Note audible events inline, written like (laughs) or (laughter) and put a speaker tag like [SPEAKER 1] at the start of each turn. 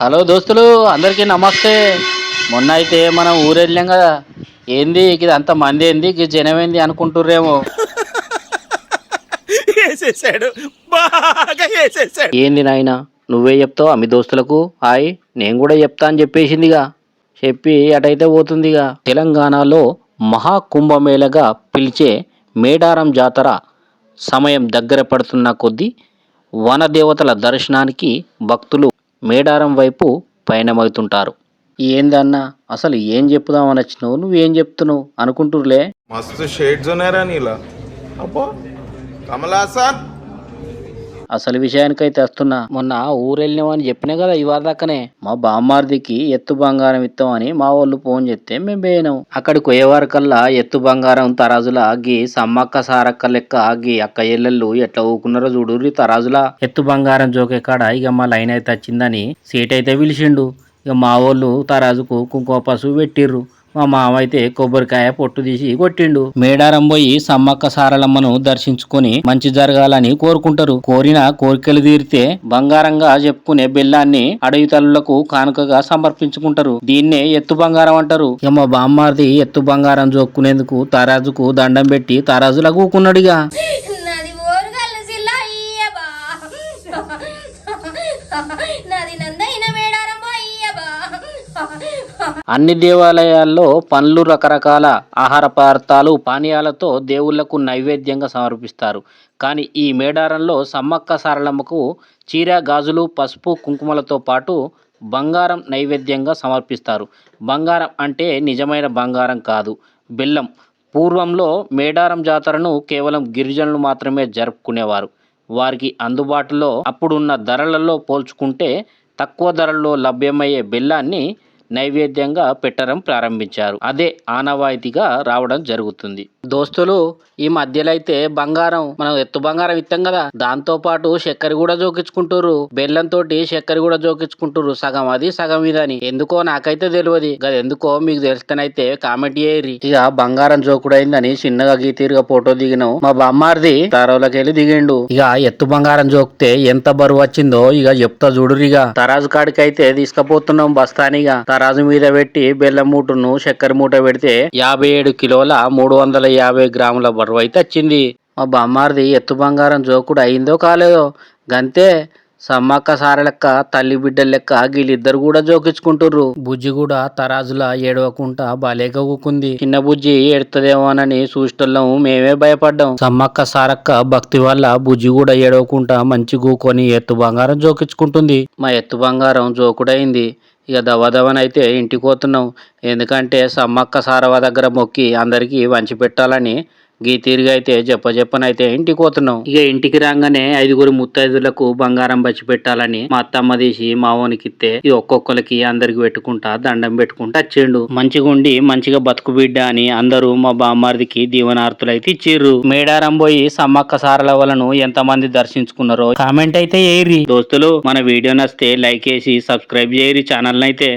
[SPEAKER 1] Hello దోస్తులు అందరికీ నమస్తే. మొన్న అయితే మనం ఊరెళ్ళాం కదా. ఏంది ఇది అంత మంది ఏంది ఇది జనం ఏంది అనుకుంటుర్రేమో. (laughs)
[SPEAKER 2] వేసేసాడు బాగా వేసేసాడు.
[SPEAKER 1] ఏంది నాయన నువ్వే చెప్తావు మీ దోస్తులకు? హాయ్ నేను కూడా చెప్తా అని చెప్పేసిందిగా. చెప్పి అటైతే పోతుందిగా. తెలంగాణలో మహాకుంభమేళగా పిలిచే మేడారం జాతర సమయం దగ్గర పడుతున్న కొద్దీ వనదేవతల దర్శనానికి భక్తులు మేడారం వైపు పయనమవుతుంటారు. ఏందన్నా? అసలు ఏం చెప్పుదామని వచ్చినావు నువ్వేం చెప్తున్నావు? అనుకుంటురులే.
[SPEAKER 3] మస్తు షేడ్స్ ఉన్నారా నీలా. అబ్బా. కమలాసన్
[SPEAKER 1] అసలు విషయానికైతే వస్తున్నా మొన్న ఊరెళ్ళినామని చెప్పినా కదా ఇవాళ దాకానే. మా బామ్మార్దికి ఎత్తు బంగారం ఇస్తామని మా వాళ్ళు ఫోన్ చేస్తే మేము పోయినాం. అక్కడికి పోయేవారికల్లా ఎత్తు బంగారం తరాజుల గీ సమ్మక్క సారక్క లెక్క గీ అక్క ఎల్లెళ్ళు ఎట్లా ఊకున్నారో చూడుర్రి తరాజుల. ఎత్తు బంగారం జోకే కాడ ఇక మా లైన్ అయితే వచ్చిందని సీట్ అయితే పిలిచిండు. ఇక మా వాళ్ళు తరాజుకు కుంకుమ పసుపు పెట్టిర్రు. మా మామ అయితే కొబ్బరికాయ పొట్టు తీసి కొట్టిండు. మేడారం పోయి సమ్మక్క సారలమ్మను దర్శించుకొని మంచి జరగాలని కోరుకుంటారు. కోరిన కోరికలు తీరితే బంగారంగా చెప్పుకునే బెల్లాన్ని అడవి తల్లులకు కానుకగా సమర్పించుకుంటారు. దీన్నే ఎత్తు బంగారం అంటారు. ఇక మా బామ్మారిది ఎత్తు బంగారం జోక్కునేందుకు తరాజుకు దండం పెట్టి తరాజులా కూకున్నాడుగా
[SPEAKER 4] నాది నందైన
[SPEAKER 1] అన్ని దేవాలయాల్లో పండ్లు రకరకాల ఆహార పదార్థాలు పానీయాలతో దేవుళ్ళకు నైవేద్యంగా సమర్పిస్తారు. కానీ ఈ మేడారంలో సమ్మక్క సారలమ్మకు చీర గాజులు పసుపు కుంకుమలతో పాటు బంగారం నైవేద్యంగా సమర్పిస్తారు. బంగారం అంటే నిజమైన బంగారం కాదు. బెల్లం. పూర్వంలో మేడారం జాతరను కేవలం గిరిజనులు మాత్రమే జరుపుకునేవారు. వారికి అందుబాటులో అప్పుడున్న ధరలలో పోల్చుకుంటే తక్కువ ధరల్లో లభ్యమయ్యే బెల్లాన్ని నైవేద్యంగా పెట్టడం ప్రారంభించారు. అదే ఆనవాయితీగా రావడం జరుగుతుంది. దోస్తులు ఈ మధ్యలో అయితే బంగారం మనం ఎత్తు బంగారం ఇస్తాం కదా దాంతో పాటు చక్కెర కూడా జోకించుకుంటారు బెల్లం తోటి చక్కెర కూడా జోకించుకుంటారు సగం అది సగం ఇది అని. ఎందుకో నాకైతే తెలియదు. అది ఎందుకో మీకు తెలిస్తేనైతే కామెంట్ చేయరి ఇక బంగారం జోకుడు అయిందని చిన్నగా గీతీరుగా ఫోటో దిగినాం. మా బామ్మారిది తరోలకి వెళ్ళి దిగిండు ఇక ఎత్తు బంగారం జోకితే ఎంత బరువు వచ్చిందో ఇక చెప్తా చూడురిగా. తరాజు కాడికి అయితే తీసుకుపోతున్నాం బస్తానిగా. తరాజు మీద పెట్టి బెల్లం మూటను చక్కెర మూట పెడితే యాభై ఏడు కిలోల మూడు వందల యాభై గ్రాముల బరువు అయితే వచ్చింది. మా బామ్మారిది ఎత్తు బంగారం జోకుడు అయిందో కాలేదో గంతే సమ్మక్క సార లెక్క తల్లి బిడ్డల లెక్క వీళ్ళిద్దరు కూడా జోకించుకుంటుర్రు. బుజ్జి కూడా తరాజులా ఏడవకుండా బాలేక ఊకుంది. చిన్న బుజ్జి ఏడుతుందేమోనని చూసేటోళ్ళం మేమే భయపడ్డాం. సమ్మక్క సారక్క భక్తి వల్ల బుజ్జి కూడా ఏడవకుండా మంచి గూకొని ఎత్తు బంగారం జోకించుకుంటుంది. మా ఎత్తు బంగారం జోకుడైంది ఇక దవదవనైతే ఇంటికి పోతున్నాం. ఎందుకంటే సమ్మక్క సారవ దగ్గర మొక్కి అందరికీ వంచి పెట్టాలని గీ తీరుగా అయితే చెప్ప చెప్పనైతే ఇంటికి పోతున్నాం ఇక ఇంటికి రాగానే ఐదుగురు ముత్తైదులకు బంగారం బచ్చి పెట్టాలని మా అత్తమ్మ తీసి మా ఓనికి ఇస్తే ఇది ఒక్కొక్కరికి అందరికి పెట్టుకుంటా దండం పెట్టుకుంటా వచ్చిండు. మంచిగా ఉండి మంచిగా బతుకు బిడ్డ అని అందరూ మా బామ్మారిదికి దీవనార్తులు అయితే ఇచ్చిర్రు. మేడారం పోయి సమ్మక్క సారల వలను ఎంత మంది దర్శించుకున్నారో కామెంట్ అయితే ఏరి దోస్తులు మన వీడియో నస్తే లైక్ చేసి సబ్స్క్రైబ్ చేయరి ఛానల్ అయితే